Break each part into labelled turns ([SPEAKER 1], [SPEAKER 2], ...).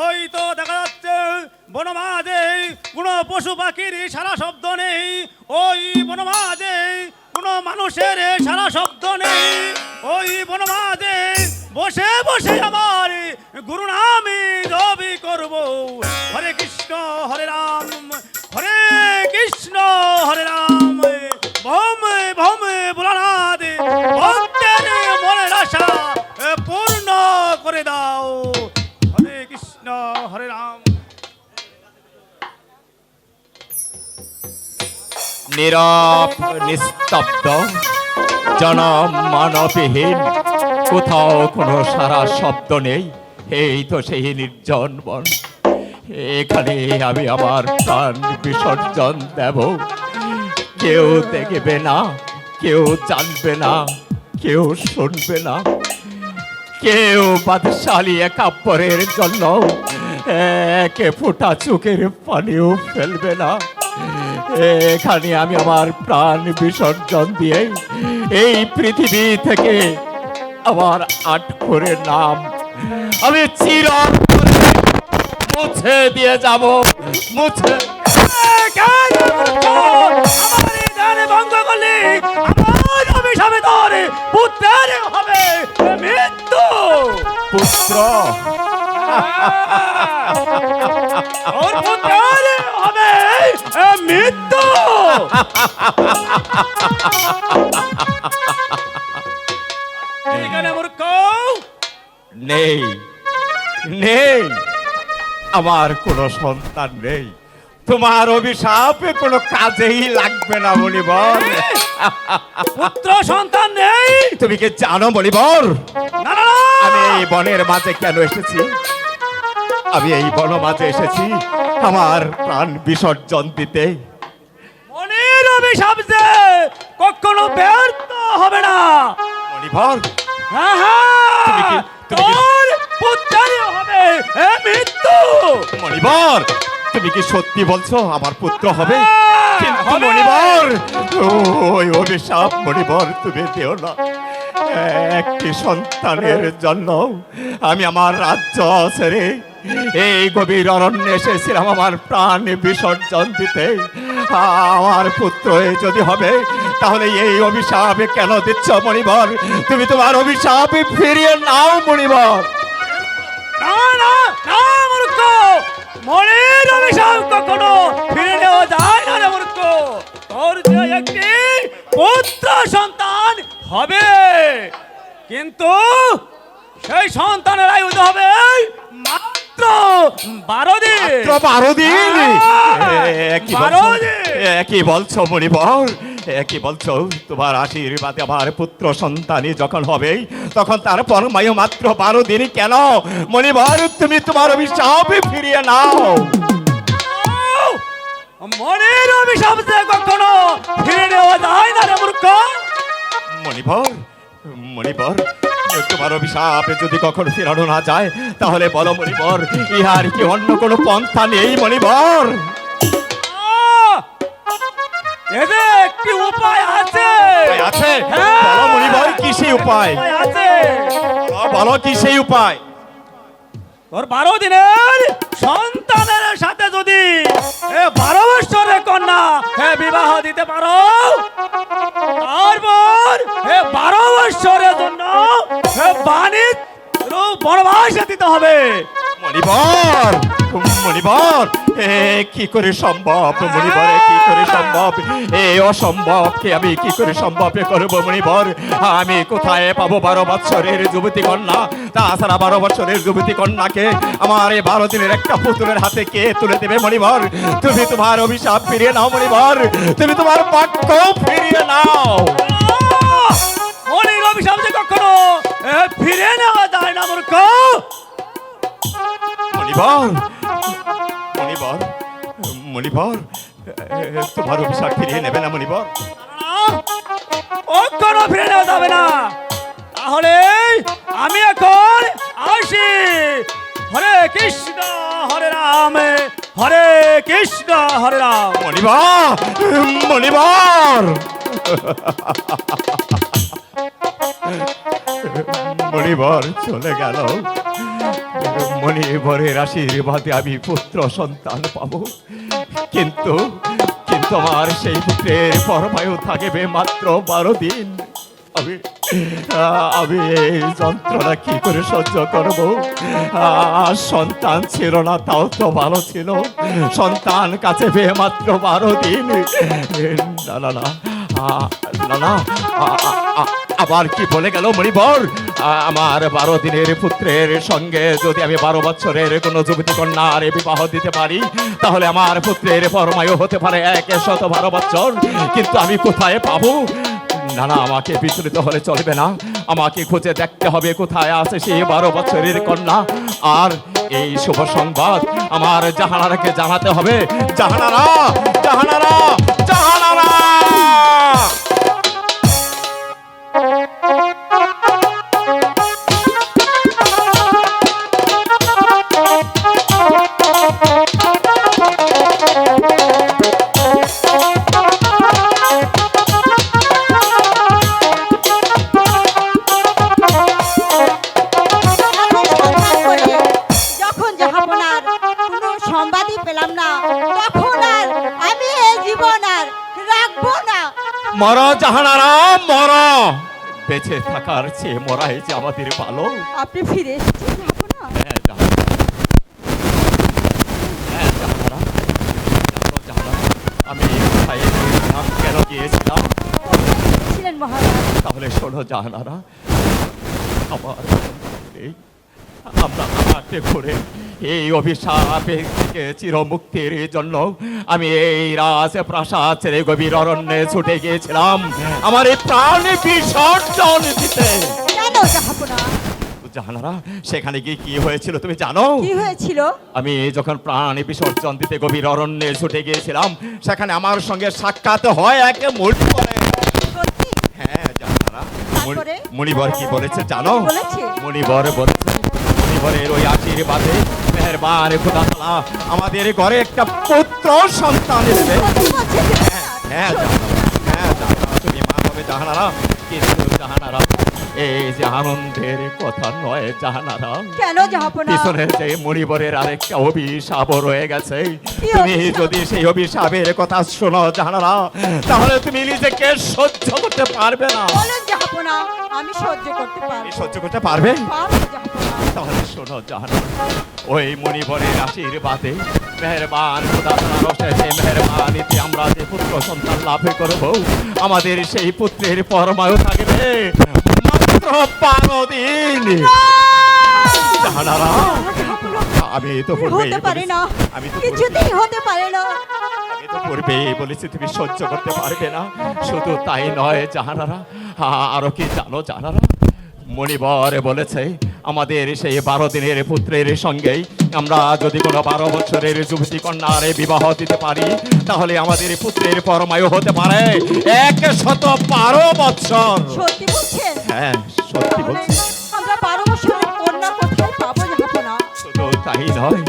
[SPEAKER 1] ওই তো দেখা যাচ্ছে, বনমাঝে কোনো পশু পাখির সারা শব্দ নেই। ওই বনমাঝে কোনো মানুষের সারা শব্দ নেই। ওই বনমাঝে বসে বসে আমার গুরু নামে রবি করব। হরে কৃষ্ণ, হরে রাম, হরে কৃষ্ণ, হরে রাম। ভম ভম ভোলানাথ ভক্তের মনের আশা পূর্ণ করে দাও।
[SPEAKER 2] নীরব নিস্তব্ধ। জনম মানবহীন কোথাও কোনো সারা শব্দ নেই। এই তো সেই নির্জন বন এখানে আমি আমার প্রাণ বিসর্জন দেব। কেউ দেখবে না, কেউ জানবে না, কেউ শুনবে না। কেউ বাদশালী একাব্বরের জন্য একে ফোঁটা চোখের পানিও ফেলবে না। এখানে আমি আমার প্রাণ বিসর্জন দিয়ে এই পৃথিবী থেকে আমার আট করে নাম আমি চির মুছে দিয়ে যাব মুছে।
[SPEAKER 1] ভঙ্গ করলে আমার অভিশাপে তোর পুত্রের হবে মৃত্যু
[SPEAKER 2] পুত্র।
[SPEAKER 1] মৃত্যু এখানে মূর্খ
[SPEAKER 2] নেই নেই। আমার কোনো সন্তান নেই। তোমার অভিশাপে কোনো কাজেই লাগবে না বলিবর
[SPEAKER 1] পুত্র সন্তান নেই?
[SPEAKER 2] তুমি কি জানো বলিবর আমি এই বনের মাঝে কেন এসেছি? আমি এই বন মাঝে এসেছি আমার প্রাণ বিসর্জন দিতে।
[SPEAKER 1] মনের অভিশাপ যে কখনো ব্যর্থ হবে না।
[SPEAKER 2] মণিভর
[SPEAKER 1] হ্যাঁ হ্যাঁ।
[SPEAKER 2] তুমি কি- তুমি কি-
[SPEAKER 1] তোর পুত্রের হবে এ মৃত্যু।
[SPEAKER 2] মণিবর তুমি কি সত্যি বলছো আমার পুত্র হবে?
[SPEAKER 1] হ্যাঁ,
[SPEAKER 2] কিন্তু
[SPEAKER 1] হবে।
[SPEAKER 2] মণিবর ওই অভিশাপ মণিবর তুমি দিও না। একটি সন্তানের জন্য আমি আমার রাজ্য ছেড়ে এই গভীর অরণ্যে এসেছিলাম আমার প্রাণ বিসর্জন দিতে। আমার পুত্র যদি হবে, তাহলে এই অভিশাপ কেন দিচ্ছ মণিবর? তুমি তোমার অভিশাপ ফিরিয়ে নাও মণিবর।
[SPEAKER 1] মনের অভিশাপ কখনো ফিরে নেওয়া যায় না মূর্খ! তোর একটি পুত্র সন্তান হবে, কিন্তু সেই সন্তানের আয়ু হবে দিন
[SPEAKER 2] মাত্র বারো দিন। কি
[SPEAKER 1] বারো
[SPEAKER 2] বলছো?
[SPEAKER 1] দিন।
[SPEAKER 2] কি বলছো মণিবর কি বলছো তোমার আশীর্বাদে আমার পুত্র সন্তানই যখন হবে তখন তার পরমায়ু মাত্র বারো দিনই কেন? মণিবর তুমি তোমার অভিশাপ ফিরিয়ে নাও।
[SPEAKER 1] মনের অভিশাপ যে কখনো ফিরে নেওয়া যায় না রে মূর্খ।
[SPEAKER 2] মণিবর মণিবর তোমার অভিশাপ যদি কখন ফেরানো না যায় তাহলে বলো মণিবর ইহার কি অন্য কোনো পন্থা নেই মণিবর!
[SPEAKER 1] একটি উপায় আছে।
[SPEAKER 2] আছে?
[SPEAKER 1] হ্যাঁ।
[SPEAKER 2] বলো মণিবর কি সেই উপায়? বলো কি সেই উপায়?
[SPEAKER 1] তোর বারো দিনের সন্তানের সাথে যদি বারো বছরের কন্যা বিবাহ দিতে পারো, তারপর বারো বছরের জন্য বাণিজ্য বনবাস দিতে হবে।
[SPEAKER 2] মণিবর মণিবর। কি করে সম্ভব? মণিবর কি করে সম্ভব? এ অসম্ভবকে আমি কি করে সম্ভব করব মণিবর আমি কোথায় পাবো বারো বছরের যুবতী কন্যা? তাছাড়া বারো বছরের যুবতী কন্যাকে আমার এই বারো দিনের একটা পুতুলের হাতে কে তুলে দেবে মণিবর তুমি তোমার অভিশাপ ফিরিয়ে নাও মণিবর তুমি তোমার বাক্য ফিরিয়ে নাও!
[SPEAKER 1] মনির অভিশাপ যে কখনো এ ফিরে নেওয়া যায় না মূর্খ।
[SPEAKER 2] মণিবর মণিবর মণিবর তোমার অভিশাপ ফিরিয়ে নেবে না মণিবর?
[SPEAKER 1] কখনো ফিরে নেওয়া যাবে না। তাহলে আমি এখন আসি। হরে কৃষ্ণ হরে রাম হরে কৃষ্ণ হরে রাম।
[SPEAKER 2] মণিবর মণিবর! মণিবর চলে গেল। মণিবরের আশীর্বাদে আমি পুত্র সন্তান পাবো। কিন্তু কিন্তু আমার সেই পুত্রের পরমায়ু থাকবে মাত্র বারো দিন। আমি আমি এই যন্ত্রণা কি করে সহ্য করব? সন্তান ছিল না, তাও তো ভালো ছিল। সন্তান কাছে পেয়ে মাত্র বারো দিন। না না না না আবার কি বলে গেল মণিবর? আমার বারো দিনের পুত্রের সঙ্গে যদি আমি বারো বছরের কোনো যুবতী কন্যার বিবাহ দিতে পারি, তাহলে আমার পুত্রের পরমায়ু হতে পারে এক শত বারো বছর কিন্তু আমি কোথায় পাবো? না না, আমাকে বিচলিত হলে চলবে না। আমাকে খুঁজে দেখতে হবে কোথায় আছে সেই বারো বছরের কন্যা। আর এই শুভ সংবাদ আমার জাহানারাকে জানাতে হবে। জাহানারা জাহানারা জাহানারা! বেঁচে থাকার চেয়ে মরাই যে আমাদের ভালো।
[SPEAKER 3] আপনি ফিরে এসেছেন
[SPEAKER 2] হ্যাঁ। হ্যাঁ, আমি কেন গিয়েছিলাম?
[SPEAKER 3] ছিলেন মহারাজ।
[SPEAKER 2] তাহলে শোনো জাহানারা আমার আমরা হাতে ঘুরে এই অভিশাপে থেকে চিরমুক্তির জন্য আমি এই রাজ প্রাসাদ ছেড়ে গভীর অরণ্যে ছুটে গিয়েছিলাম। আমার এই প্রাণ বিসর্জন দিতে। জাহানারা সেখানে গিয়ে কি হয়েছিল তুমি জানো?
[SPEAKER 3] কি হয়েছিল?
[SPEAKER 2] আমি যখন প্রাণ বিসর্জন দিতে গভীর অরণ্যে ছুটে গিয়েছিলাম সেখানে আমার সঙ্গে সাক্ষাৎ হয় এক
[SPEAKER 3] সত্যি
[SPEAKER 2] হ্যাঁ জাহানারা? মুনিবর কি বলেছে জানো?
[SPEAKER 3] কি বলেছে?
[SPEAKER 2] মুনিবরের ওই আশীর্বাদে মেহরবান খোদা তালা আমাদের ঘরে একটা পুত্র সন্তান
[SPEAKER 3] এসে
[SPEAKER 2] হ্যাঁ হ্যাঁ হ্যাঁ তুমি মা হবে জাহানারা কিন্তু জাহানারা এই যে আনন্দের কথা নয় জাহানারা
[SPEAKER 3] কেন জাহাপনা
[SPEAKER 2] পিছনে যে মণিবরের আরেকটা অভিশাপ রয়ে গেছে। তুমি যদি সেই অভিশাপের কথা শোনো জানারা তাহলে তুমি নিজেকে সহ্য করতে পারবে না।
[SPEAKER 3] আমি সহ্য করতে পারব
[SPEAKER 2] সহ্য করতে পারবে? তাহলে শোনো জাহানা ওই মণিবরের আশীর্বাদে মেহরবান অশেষে মেহরবানিতে আমরা যে পুত্র সন্তান লাভ করব আমাদের সেই পুত্রের পরমায়ু থাকবে। জাহানারা
[SPEAKER 3] জাহাপনা
[SPEAKER 2] আমি তো
[SPEAKER 3] হতে পারে না।
[SPEAKER 2] আমি তো
[SPEAKER 3] কিছুতেই হতে পারে না।
[SPEAKER 2] আমি তো পূর্বে বলেছি তুমি সহ্য করতে পারবে না। শুধু তাই নয় জাহানারা আরও কি জানো জানারা? মণিবর বলেছে আমাদের সেই বারো দিনের পুত্রের সঙ্গেই আমরা যদি কোনো বারো বছরের যুবতী কন্যার বিবাহ দিতে পারি তাহলে আমাদের পুত্রের পরমায়ু হতে পারে এক শত বারো বছর।
[SPEAKER 3] সত্যি বলছেন
[SPEAKER 2] হ্যাঁ সত্যি বলছি।
[SPEAKER 3] আমরা বারো বছরের কন্যা কোথায় পাবো জাহাপনা
[SPEAKER 2] শুধু তাই নয়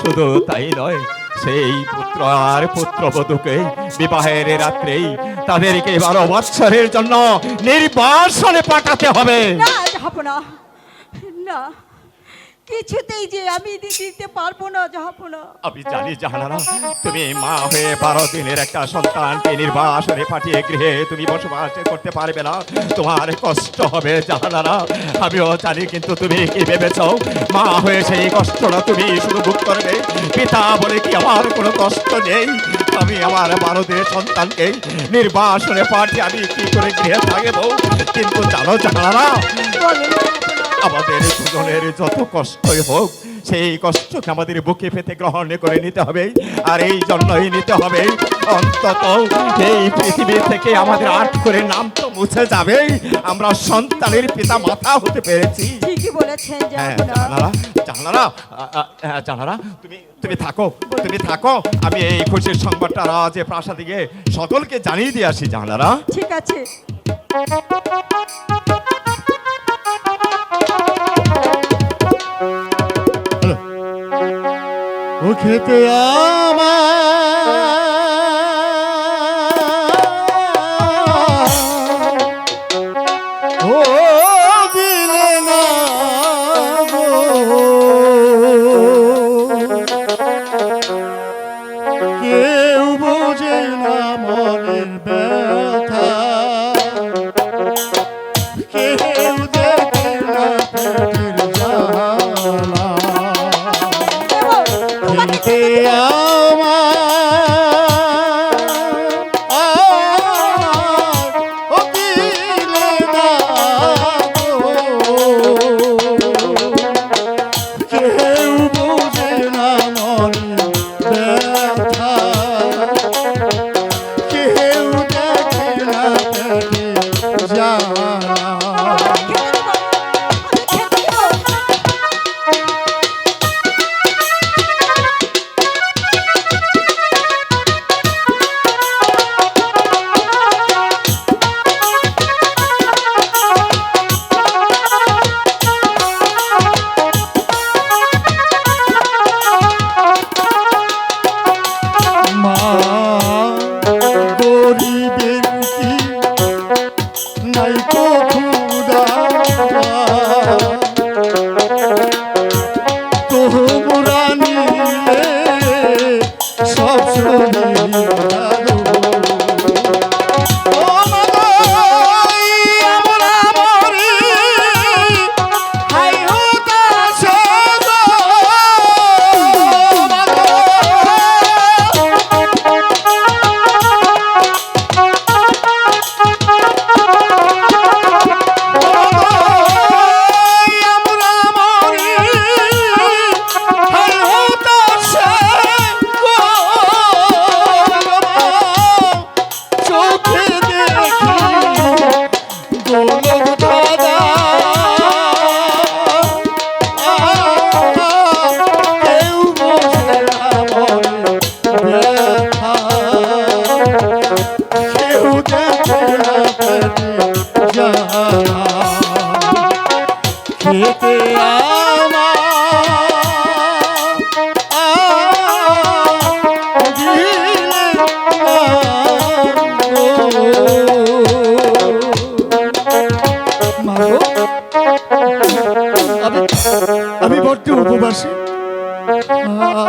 [SPEAKER 2] শুধু তাই নয় সেই পুত্র আর পুত্রবধূকে বিবাহের রাত্রেই তাদেরকে বারো বৎসরের জন্য নির্বাসনে পাঠাতে হবে
[SPEAKER 3] না। না কিছুতেই যে আমি দিতে পারব না জাহাপনা
[SPEAKER 2] আমি জানি জাহানারা তুমি মা হয়ে বারো দিনের একটা সন্তানকে নির্বাসনে পাঠিয়ে গৃহে তুমি বসবাস করতে পারবে না তোমার কষ্ট হবে জাহানারা। আমিও জানি কিন্তু তুমি কি ভেবেছ? মা হয়ে সেই কষ্টটা তুমি শুধু ভোগ করবে? পিতা বলে কি আমার কোনো কষ্ট নেই? আমি আমার বারো দিনের সন্তানকে নির্বাসনে পাঠিয়ে আমি কি করে গৃহে থাকব? কিন্তু জানো জাহানারা আমাদের দুজনের যত কষ্টই হোক সেই কষ্টকে আমাদের বুকে পেতে গ্রহণ করে নিতে হবে। আর এই জন্যই নিতে হবে। অন্তত এই পৃথিবী থেকে আমাদের আট করে নাম তো মুছে যাবে। আমরা সন্তানের পিতা মাতা হতে পেরেছি।
[SPEAKER 3] ঠিকই বলেছেন
[SPEAKER 2] হ্যাঁ জানারা জানারা হ্যাঁ জানারা তুমি তুমি থাকো তুমি থাকো। আমি এই খুশির সংবাদটা রাজে প্রাসাদে গিয়ে সকলকে জানিয়ে দিয়ে আসি জানারা
[SPEAKER 3] ঠিক আছে।
[SPEAKER 4] ও খেতে আমার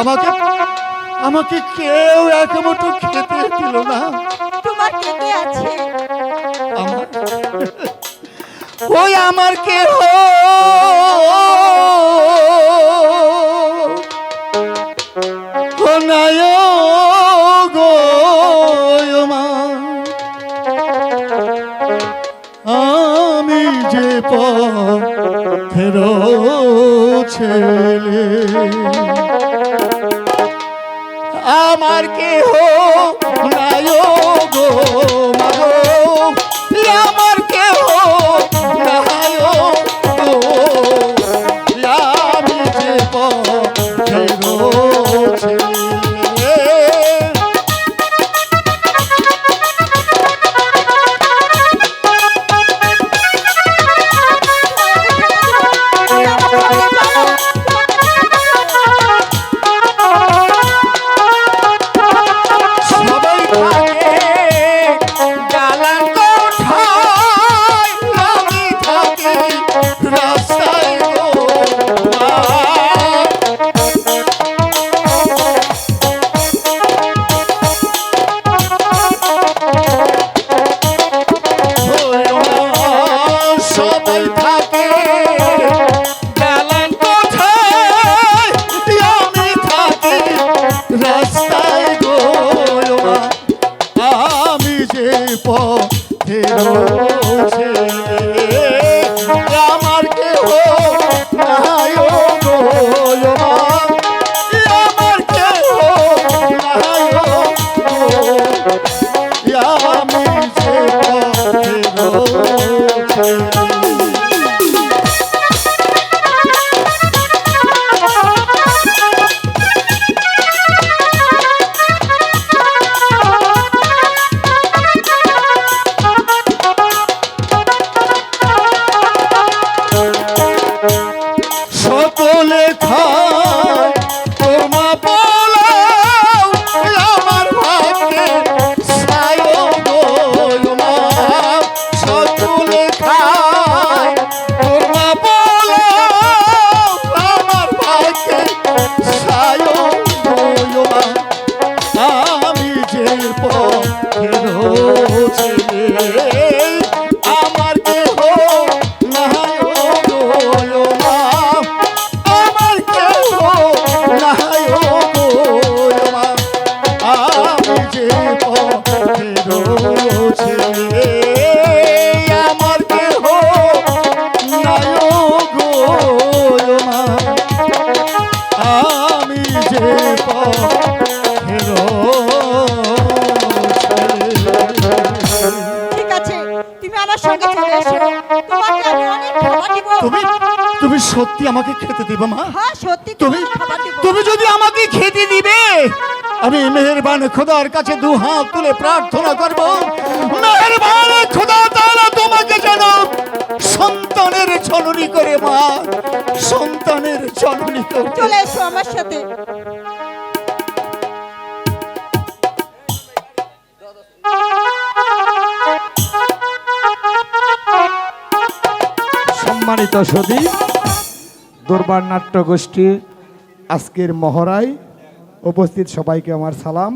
[SPEAKER 4] আমাকে আমাকে কেউ এক মুঠো খেতে দিল না।
[SPEAKER 3] তোমার কে কে আছে
[SPEAKER 4] ওই আমার কে আমি যে পথের ছেলে আমার কেহ নাই গো মাগো আমার কেহ নাই গো। আমি যে আমাকে খেতে দিবে মা।
[SPEAKER 3] হ্যাঁ সত্যি
[SPEAKER 4] তুমি তুমি যদি আমাকে খেতে দিবে আমি মেহেরবান খোদার কাছে দু হাত তুলে প্রার্থনা করব। মেহেরবান খোদা তাআলা তোমাকে যেন সন্তানের জননী করে মা। সন্তানের জননী করে
[SPEAKER 3] চলে এসো আমার সাথে।
[SPEAKER 5] সম্মানিত সদী দরবার নাট্য গোষ্ঠী আজকের মহড়ায় উপস্থিত সবাইকে আমার সালাম।